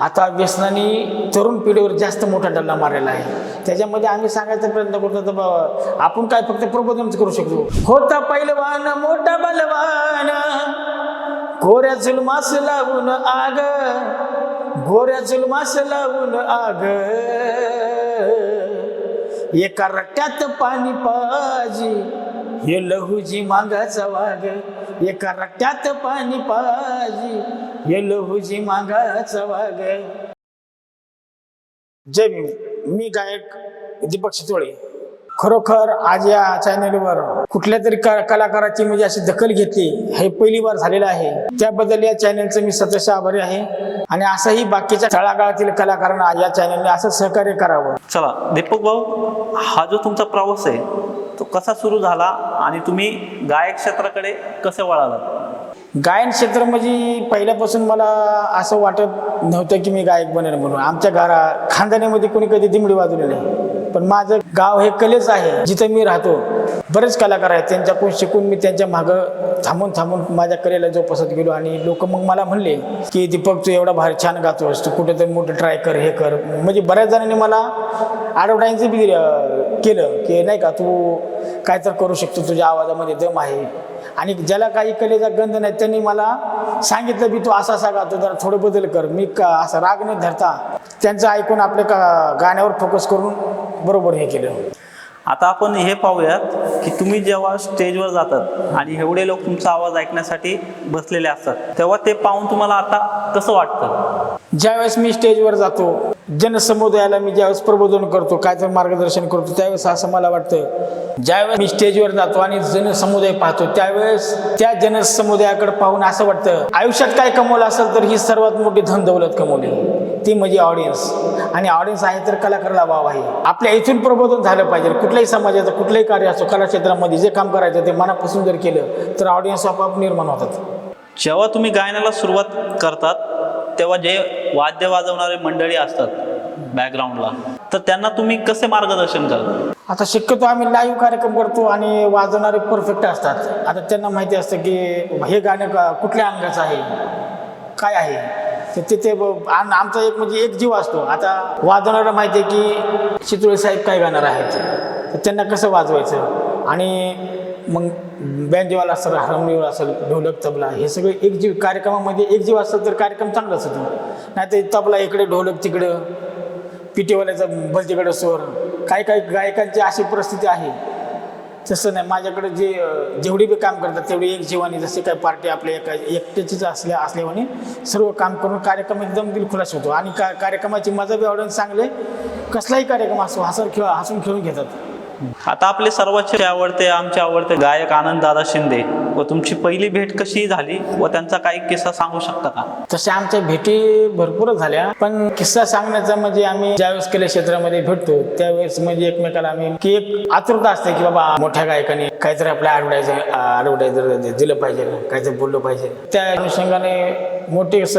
आता व्यसनाने तरुण पिढीवर जास्त मोठा डल्ला मारलेला आहे. त्याच्यामध्ये आम्ही सांगायचा प्रयत्न करतो तर बाबा आपण काय फक्त प्रबोधनच करू शकतो? होता पैलवान मोठा बलवान. गोऱ्या जुलमास लावून आग. गोऱ्या जुलमास लावून आग. एका रट्ट्यात पाणी पाजी. हे लहूजी मागाचा वाग एका रट्ट्यात पाणी पाजी. हे लहूजी मागाचा वाग जय मी मी गायक दीपक शितोळे. खरोखर आज या चॅनलवर कुठल्या तरी क- कलाकाराची म्हणजे अशी दखल घेतली हे पहिली बार झालेलं आहे. त्याबद्दल या चॅनलचं मी सदस्य आभारी आहे. आणि असंही बाकीच्या तळागाळातील कलाकारांना या चॅनलने असं सहकार्य करावं. चला दीपक भाऊ हा जो तुमचा प्रवास आहे तो कसा सुरू झाला आणि तुम्ही गायक क्षेत्राकडे कसे वळालात? गायन क्षेत्र म्हणजे पहिल्यापासून मला असं वाटत नव्हतं की मी गायक बनेल म्हणून. आमच्या घरा खानदानीमध्ये कोणी कधी दिमडी वाजवली नाही. पण माझं गाव हे कलेच आहे जिथं मी राहतो. बरेच कलाकार आहेत त्यांच्याकडून शिकून मी त्यांच्या मागं थांबून थांबून माझ्या कलेला जोपासत गेलो आणि लोक मग मला म्हणले की दीपक तू एवढा भारी छान गातोस. तू कुठेतरी मोठं ट्राय कर हे कर. म्हणजे बऱ्याच जणांनी मला ॲडव्हर्टाईजही बी केलं की नाही का तू काय तर करू शकतो तुझ्या आवाजामध्ये दम आहे. आणि ज्याला काही कलेचा गंध नाही त्यांनी मला सांगितलं की तू असा असा गातो जरा थोडं बदल कर. मी का असा राग न धरता. त्यांचं ऐकून आपल्या का गाण्यावर फोकस करून बरोबर हे केलं. आता आपण हे पाहूयात की तुम्ही जेव्हा स्टेजवर जातात आणि एवढे लोक तुमचा आवाज ऐकण्यासाठी बसलेले असतात तेव्हा ते पाहून तुम्हाला आता कसं वाटतं? ज्यावेळेस मी स्टेजवर जातो जनसमुदायाला मी ज्यावेळेस प्रबोधन करतो काय तर मार्गदर्शन करतो त्यावेळेस असं मला वाटतं ज्यावेळेस मी स्टेजवर जातो आणि जनसमुदाय पाहतो त्यावेळेस त्या जनसमुदायाकडे पाहून असं वाटतं आयुष्यात काय कमवलं असेल तर ही सर्वात मोठी धन दौलत कमवली. ती म्हणजे ऑडियन्स आणि ऑडियन्स आहे तर कलाकाराला वाव आहे. आपल्या इथून प्रबोधन झालं पाहिजे. कुठल्याही समाजाचं कुठलंही कार्य असो कला क्षेत्रामध्ये जे काम करायचं ते मनापासून जर केलं तर ऑडियन्स आपोआप निर्माण होतात. जेव्हा तुम्ही गायनाला सुरुवात करतात तेव्हा जे वाद्य वाजवणारे मंडळी असतात बॅकग्राऊंडला तर त्यांना तुम्ही कसे मार्गदर्शन करता? आता शक्यतो आम्ही लाईव्ह कार्यक्रम करतो आणि वाजवणारे परफेक्ट असतात. आता त्यांना माहिती असतं की हे गाणं कुठल्या अंगाचं आहे? काय आहे? तर तिथे ब- आमचा एक म्हणजे एक जीव असतो. आता वाजवणारा माहिती आहे की चितुळे साहेब काय गाणार आहेत? तर त्यांना कसं वाजवायचं? आणि मग बँजवाला असेल हार्मोनियम असेल ढोलक तबला हे सगळे एक जीव कार्यक्रमामध्ये एक जीव असतं तर कार्यक्रम चांगलाच होतो. नाही तर तबला इकडे ढोलक तिकडं पिटीवाल्याचा भलतीकडे स्वर. काही काही गायकांची अशी परिस्थिती आहे. तसं नाही. माझ्याकडे जे जेवढी बी काम करतात तेवढी एक जीवानी जसे काही पार्टी आपल्या एका एकट्याचीच असल्या असल्याने सर्व काम करून कार्यक्रम एकदम दिलखुलास होतो. आणि का कार्यक्रमाची मजा बी आवडून चांगले कसलाही कार्यक्रम असो हसून खेळ हसून खेळून घेतात. आता आपले सर्वांचे आवडते आमचे आवडते गायक आनंद दादा शिंदे व तुमची पहिली भेट कशी झाली? व त्यांचा काही किस्सा सांगू शकता का? तसे आमच्या भेटी भरपूर झाल्या. पण किस्सा सांगण्याचा म्हणजे आम्ही ज्यावेळेस कले क्षेत्रामध्ये भेटतो त्यावेळेस म्हणजे एकमेकाला आम्ही की एक आतुरता असते की बाबा मोठ्या गायकाने काहीतरी आपल्या ॲडव्हर्टायझर ॲडव्हर्टायझर दिलं पाहिजे काहीतरी बोललं पाहिजे. त्या अनुषंगाने मोठे स-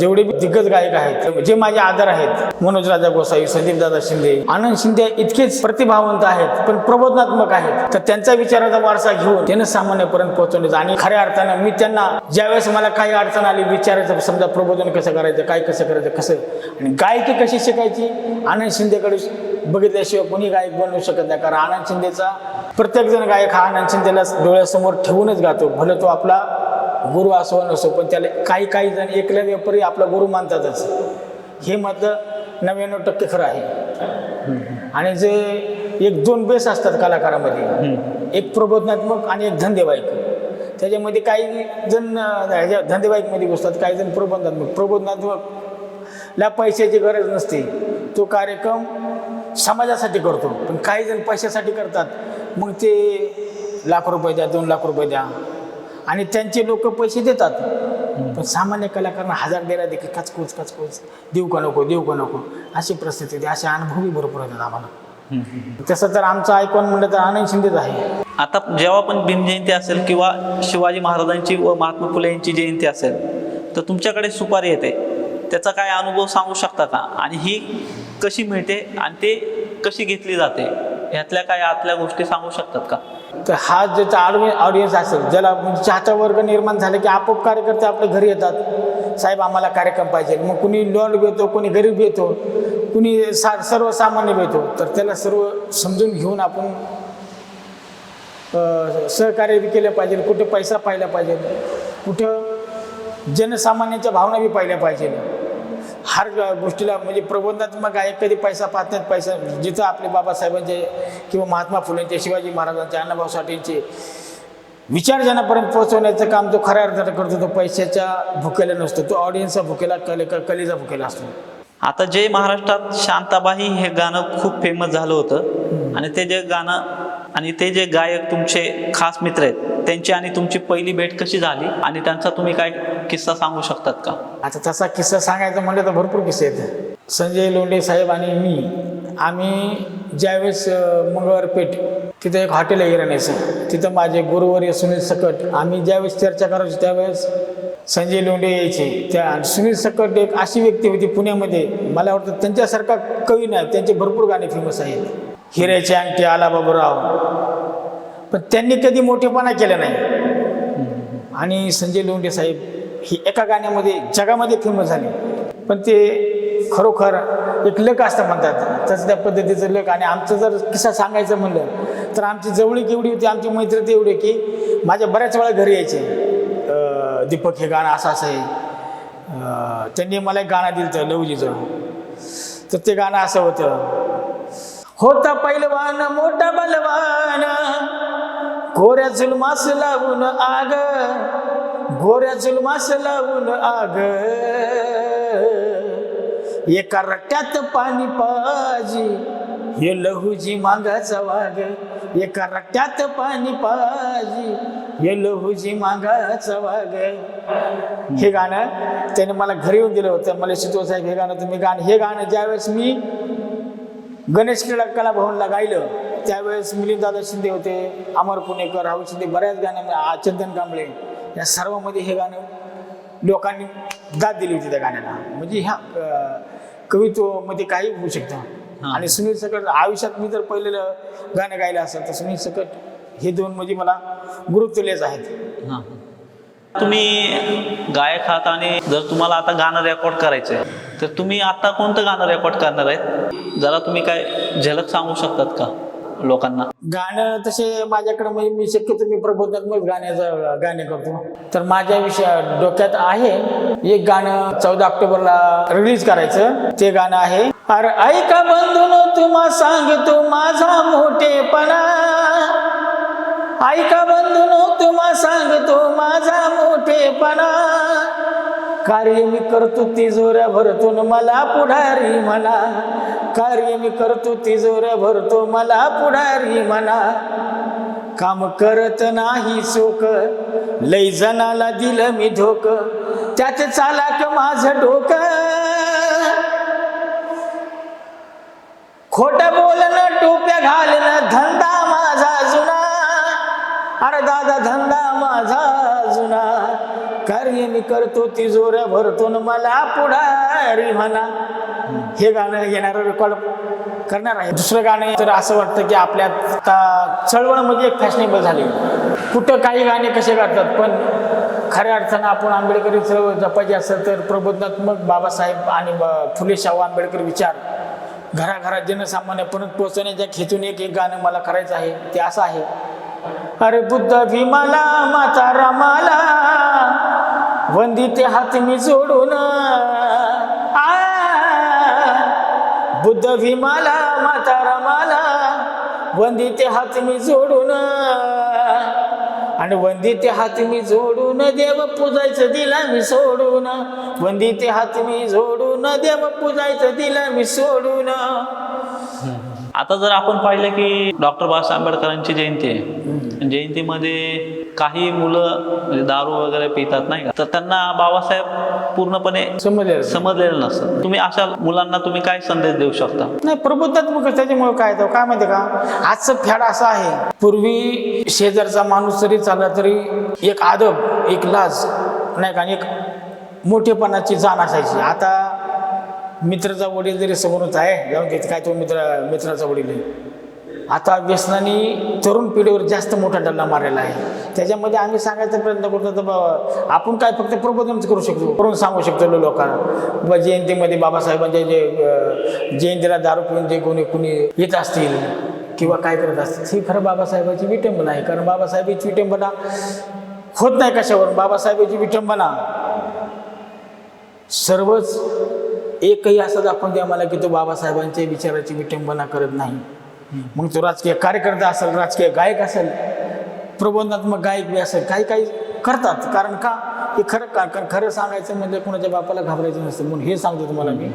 जेवढे बी दिग्गज गायक आहेत जे माझे आदर आहेत मनोज राजा गोसावी संदीप दादा शिंदे आनंद शिंदे इतकेच प्रतिभावंत आहेत पण प्रबोधनात्मक आहेत. तर त्यांचा विचाराचा वारसा घेऊन त्यांना सामान्यपर्यंत पोहोचवण्याचा आणि खऱ्या अर्थानं मी त्यांना ज्यावेळेस मला काही अडचण आली विचारायचं समजा प्रबोधन कसं करायचं काय कसं करायचं कसं? आणि गायकी कशी शिकायची? आनंद शिंदेकडे बघितल्याशिवाय कोणी गायक बनवू शकत नाही कारण आनंद शिंदेचा प्रत्येकजण गायक हा आनंद शिंदेला डोळ्यासमोर ठेवूनच गातो. भले तो आपला गुरु असो नसो पण त्याला काही काही जण एकल्या व्यापारी आपला गुरु मानतातच. हे मात्र नव्याण्णव टक्के खरं आहे. आणि जे एक दोन बेस असतात कलाकारामध्ये एक प्रबोधनात्मक आणि एक धंदेवाईक. त्याच्यामध्ये काही जण ह्याच्या धंदेवाईकमध्ये घुसतात काही जण प्रबोधनात्मक. प्रबोधनात्मक ला पैशाची गरज नसते. तो कार्यक्रम समाजासाठी करतो पण काही जण पैशासाठी करतात. मग ते लाख रुपये द्या दोन लाख रुपये द्या. आणि त्यांचे लोक पैसे देतात. पण सामान्य कलाकारांना हजार द्यायला देखील कचकूच कचकूच. देऊ का नको देऊ का नको? अशी परिस्थिती असे अनुभवही भरपूर येतात आम्हाला. तसं तर आमचं ऐकून म्हणलं तर आनंद शिंदेच आहे. आता जेव्हा पण भीमजयंती असेल किंवा शिवाजी महाराजांची व महात्मा फुले यांची जयंती असेल तर तुमच्याकडे सुपारी येते. त्याचा काय अनुभव सांगू शकता का? आणि ही कशी मिळते आणि ते कशी घेतली जाते? ह्यातल्या काय आतल्या गोष्टी सांगू शकतात का? तर हा ज्याचा ऑडियन्स ऑडियन्स असेल ज्याला म्हणजे चाहता वर्ग निर्माण झाला की आपोआप कार्यकर्ते आपल्या घरी येतात. साहेब आम्हाला कार्यक्रम पाहिजे. मग कुणी लॉर्ड घेतो कोणी गरीब येतो कुणी सा सर्वसामान्य भेटतो तर त्याला सर्व समजून घेऊन आपण सहकार्य बी केलं पाहिजे. कुठे पैसा पाहिला पाहिजे. कुठं जनसामान्यांच्या भावना बी पाहिल्या पाहिजे हर गोष्टीला म्हणजे प्रबंधात्मक आहे. कधी पैसा पाहत नाहीत पैसा जिथं आपले बाबासाहेबांचे किंवा महात्मा फुलेंचे शिवाजी महाराजांचे अण्णाभाऊ साठेंचे विचार जनापर्यंत पोहोचवण्याचं काम तो खऱ्या अर्थानं करतो तो पैशाच्या भुकेला नसतो. तो ऑडियन्सचा भुकेला कले कलेचा भुकेला असतो. आता जय महाराष्ट्रात शांताबाई हे गाणं खूप फेमस झालं होतं. आणि ते जे गाणं आणि ते जे गायक तुमचे खास मित्र आहेत त्यांची आणि तुमची पहिली भेट कशी झाली आणि त्यांचा तुम्ही काय किस्सा सांगू शकतात का? आता तसा किस्सा सांगायचा म्हणलं तर भरपूर किस्से आहेत. संजय लोंढे साहेब आणि मी आम्ही ज्यावेळेस अं, मंगळवार पेठ तिथं एक हॉटेल आहे इराण्याचं तिथं माझे गुरुवर्य सुनील सकट आम्ही ज्यावेळेस चर्चा करायचो त्यावेळेस संजय लोंढे यायचे. त्या सुनील सकट एक अशी व्यक्ती होती पुण्यामध्ये मला वाटतं त्यांच्यासारखा कवी नाही त्यांचे भरपूर गाणे फेमस आहेत. हिऱ्याचे अंगठी आला बाबूराव पण त्यांनी कधी मोठेपणा केला नाही. आणि संजय लोंढे साहेब ही एका गाण्यामध्ये जगामध्ये फेमस झाले. पण ते खरोखर एक लक असतं म्हणतात. तसं त्या पद्धतीचं लक. आणि आमचं जर किस्सा सांगायचं म्हणलं तर आमची जवळीक एवढी होती आमची मैत्री एवढी की माझ्या बऱ्याच वेळा घरी यायचे. दीपक हे गाणं असं असं आहे. त्यांनी मला एक गाणं दिलं होतं लवजीचं तर ते गाणं असं होतं. होता पैलवान मोठा बलवान. गोऱ्या जुलमास लावून आग गोऱ्या जुलमास लावून आग. एका रट्ट्यात पाणी पाजी हे लहूजी मागाचा वाग. एका रट्ट्यात पाणी पाजी हे लहूजी मागाचा वाग. हे गाणं त्याने मला घरी येऊन दिलं होतं. मला शितो साहेब हे गाणं तुम्ही गाणं हे गाणं ज्यावेळेस मी गणेश क्रीडा कला भवनला गायलं. त्यावेळेस मिलिंददादा शिंदे होते अमर पुणेकर राहुल शिंदे बऱ्याच गाण्या चंदन कांबळे. या सर्वांमध्ये हे गाणं लोकांनी दाद दिली होती त्या गाण्याला. म्हणजे ह्या कवित्वामध्ये काही होऊ शकतं. हां. आणि सुनील सकट आयुष्यात मी जर पहिलेलं गाणं गायलं असेल तर सुनील सकट हे दोन म्हणजे मला गुरुत्वलेच आहेत. तुम्ही गायक आहात आणि जर तुम्हाला आता गाणं रेकॉर्ड करायचं आहे तर तुम्ही आता कोणतं गाणं रेकॉर्ड करणार आहे जरा तुम्ही काय झलक सांगू शकतात का लोकांना? गाणं तसे माझ्याकडे म्हणजे मी शक्यतो मी प्रबोधात्मक गाण्याचं गाणे करतो. तर माझ्या विषय डोक्यात आहे एक गाणं चौदा ऑक्टोबरला रिलीज करायचं. ते गाणं आहे अरे ऐका बंधून तुम्हा सांगतो माझा मोठेपणा. ऐका बंधून तुम्हा कार्य मी करतो तिजोऱ्या भरतो न मला पुढारी म्हणा. कार्य मी करतो तिजोऱ्या भरतो मला पुढारी म्हणा. काम करत नाही चोक लई जणाला दिलं मी धोक. त्यात चालाक माझं डोकं? खोट बोलणं टोप्या घालणं धन माझा धंदा माझा जुना. कार्य मी करतो तिजोऱ्या भरतो न मला पुढारी म्हणा. हे गाणं येणारं रेकॉर्ड करणार आहे. दुसरं गाणं तर असं वाटतं की आपल्या चळवळ म्हणजे एक फॅशनेबल झाली. कुठं काही गाणे कसे गातात पण खऱ्या अर्थानं आपण आंबेडकरी चळवळ जपायची असेल तर प्रबोधनात्मक बाबासाहेब आणि ब- फुले शाहू आंबेडकर विचार घराघरात जनसामान्यपर्यंत पोहोचवण्याच्या खेचून एक एक गाणं मला करायचं आहे ते असं आहे. अरे बुद्ध भीमाला माता रामाला वंदिते हात मी जोडून. आ, बुद्ध भीमाला माता रामाला वंदिते हात मी जोडून. आणि वंदिते हात मी जोडून देव पूजायचं दिला मी सोडून. वंदिते हात मी जोडून देव पूजायचं दिला मी सोडून. आता जर आपण पाहिलं की डॉक्टर बाबासाहेब आंबेडकरांची जयंती आहे जयंतीमध्ये काही मुलं म्हणजे दारू वगैरे पितात नाही का? तर त्यांना बाबासाहेब पूर्णपणे समजलं समजलेलं नसतं. तुम्ही अशा मुलांना तुम्ही काय संदेश देऊ शकता? नाही प्रबोधात्मक त्याच्यामुळे काय तर काय माहिती का? आजचं फॅड असं आहे. पूर्वी शेजारचा माणूस जरी चालला तरी एक आदब एक लाज नाही का? आणि एक मोठेपणाची जाण असायची. आता मित्राचा वडील जरी समोरच आहे जाऊन तिथे काय तो मित्र मित्राचा वडील आहे. आता व्यसनाने तरुण पिढीवर जास्त मोठा डल्ला मारलेला आहे. त्याच्यामध्ये आम्ही सांगायचा प्रयत्न करतो तर बाबा आपण काय फक्त प्रबोधनच करू शकतो? करून सांगू शकतो लोकांना. बाबा जयंतीमध्ये बाबासाहेबांच्या जे जयंतीला दारू पिऊन जे कोणी कुणी येत असतील किंवा काय करत असतील ही खरं बाबासाहेबांची विटंबना आहे. कारण बाबासाहेबांची विटंबना होत नाही कशावर बाबासाहेबांची विटंबना सर्वच एकही असं दाखवून द्या मला की तो बाबासाहेबांच्या विचाराची विटंबना करत नाही. मग तो राजकीय कार्यकर्ता असेल राजकीय गायक असेल प्रबोधनात्मक गायक बी असेल काही काही करतात. कारण का? हे खरं का? कारण खरं सांगायचं म्हणजे कोणाच्या बापाला घाबरायचं नसतं म्हणून हे सांगतो तुम्हाला मी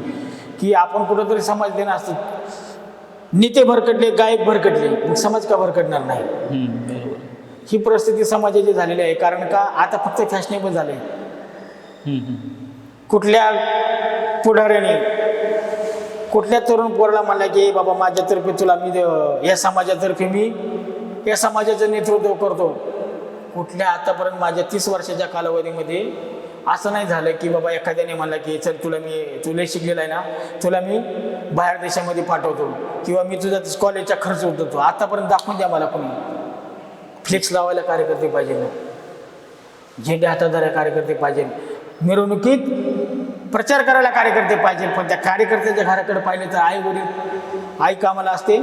की आपण कुठंतरी समाज देणं असतं. नेते भरकटले गायक भरकटले मग समाज का भरकटणार नाही? ही परिस्थिती समाजाची झालेली आहे. कारण का? आता फक्त फॅशनेबल झाले. कुठल्या पुढाऱ्याने कुठल्या तरुण पोराला म्हणला की बाबा माझ्यातर्फे तुला मी या समाजातर्फे मी या समाजाचं नेतृत्व करतो. कुठल्या आतापर्यंत माझ्या तीस वर्षाच्या कालावधीमध्ये असं नाही झालं की बाबा एखाद्याने म्हणला की चल तुला मी तुला शिकलेला आहे ना तुला मी बाहेर देशामध्ये पाठवतो किंवा मी तुझा कॉलेजचा खर्च उतरतो आतापर्यंत दाखवून द्या मला कोणी. फ्लेक्स लावायला कार्यकर्ते पाहिजे झेंडे हाताधाऱ्या कार्यकर्ते पाहिजे. मिरवणुकीत प्रचार करायला कार्यकर्ते पाहिजे पण त्या कार्यकर्त्याच्या घराकडे पाहिले तर आई वडील आई कामाला असते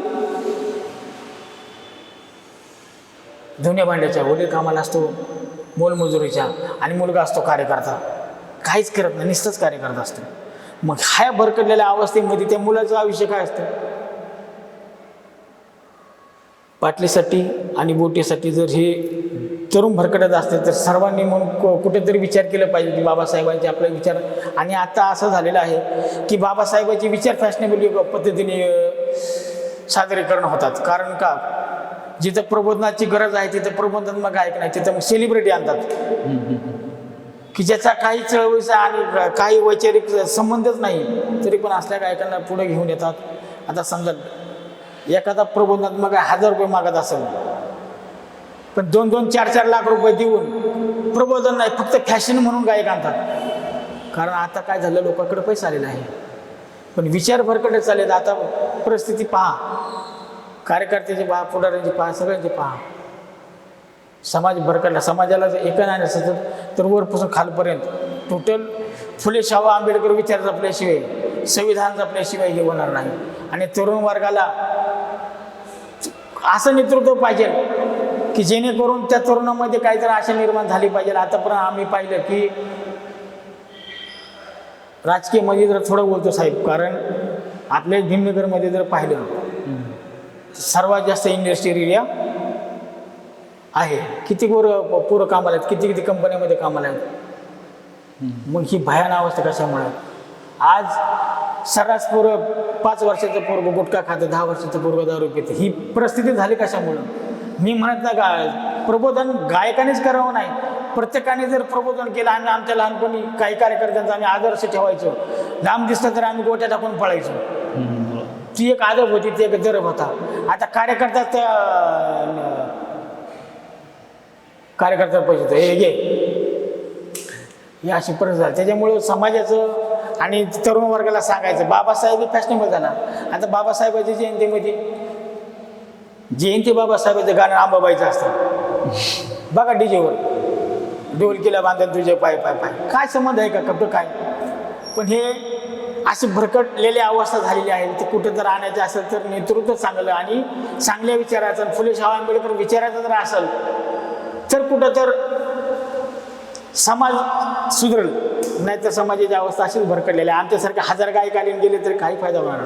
धुण्या भांड्याच्या वडील कामाला असतो मोलमजुरीच्या आणि मुलगा असतो कार्यकर्ता. काहीच करत नाही नुसतंच कार्यकर्ता असतो. मग ह्या भरकडलेल्या अवस्थेमध्ये त्या मुलाचं आयुष्य काय असतं? बाटलीसाठी आणि बोटीसाठी जर हे तरुण भरकटत असते. तर सर्वांनी म्हणून कुठेतरी विचार केला पाहिजे की बाबासाहेबांचे आपले विचार. आणि आता असं झालेलं आहे की बाबासाहेबांचे विचार फॅशनेबल पद्धतीने सादरीकरण होतात. कारण का? जिथं प्रबोधनाची गरज आहे तिथं प्रबोधनात्मक गायक नाही? तिथं मग सेलिब्रिटी आणतात. की ज्याचा काही चळवळीचा आणि काही वैचारिक संबंधच नाही तरी पण असल्या गायकांना पुढे घेऊन येतात. आता समजा एखादा प्रबोधनात्मक हजार रुपये मागत असेल. पण दोन दोन चार चार लाख रुपये देऊन प्रबोधन नाही फक्त फॅशन म्हणून गायक आणतात. कारण आता काय झालं लोकांकडे पैसा आलेला आहे पण विचार भरकडे चालेल आता परिस्थिती पहा. कार्यकर्त्याचे पहा पुढाऱ्यांचे पहा सगळ्यांचे पहा. समाज भरकडला समाजाला जर एका नाही नसतं तर- तर वरपासून खालपर्यंत. टोटल फुले शाहू आंबेडकर विचार जपल्याशिवाय संविधान जपल्याशिवाय हे होणार नाही. आणि तरुण वर्गाला असं नेतृत्व पाहिजे. की जेणेकरून त्या तरुणामध्ये काहीतरी आशा निर्माण झाली पाहिजे. आतापर्यंत आम्ही पाहिलं की राजकीयमध्ये जर थोडं बोलतो साहेब कारण आपल्या भीमनगरमध्ये जर पाहिलं सर्वात जास्त इंडस्ट्रियल एरिया आहे. किती पोरं पोरं कामाला आहेत किती किती कंपन्यामध्ये कामाला आहेत. मग ही भयान अवस्था कशामुळे? आज सर्रास पोरं पाच वर्षाचं पोरग गुटखा खातं दहा वर्षाचं पोरग दारू पितं. ही परिस्थिती झाली कशामुळं? मी म्हणत ना का प्रबोधन गायकानेच करावं नाही. प्रत्येकाने जर प्रबोधन केलं आम्ही आमच्या लहानपणी काही कार्यकर्त्यांचा आम्ही आदर्श ठेवायचो. लांब दिसलं तर आम्ही गोट्या टाकून पळायचो. ती एक आदब होती ती एक दरब होता. आता कार्यकर्ता त्या कार्यकर्त्याला पैसे देतो. हे घे. हे अशी परिस्थिती झाली. त्याच्यामुळं समाजाचं आणि तरुण वर्गाला सांगायचं बाबासाहेब फॅशनेबल झाला. आता बाबासाहेबाच्या जयंतीमध्ये जयंती बाबासाहेबाचं गाणं आंबाबाईचं असतं. बघा डीजेवर डोलकीला बांधून तुझे पाय पाय पाय. काय संबंध आहे का? कपडं काय? पण हे अशी भरकटलेली अवस्था झालेली आहे. ते कुठं जर आणायचं असेल तर नेतृत्व चांगलं आणि चांगल्या विचाराचं फुले शाह आंबेडकर विचाराचं जर असेल तर कुठं तर समाज सुधरेल. नाहीतर समाजाची अवस्था अशीच भरकटलेली आहे. आमच्यासारख्या हजार गायक आले गेले तरी काही फायदा होणार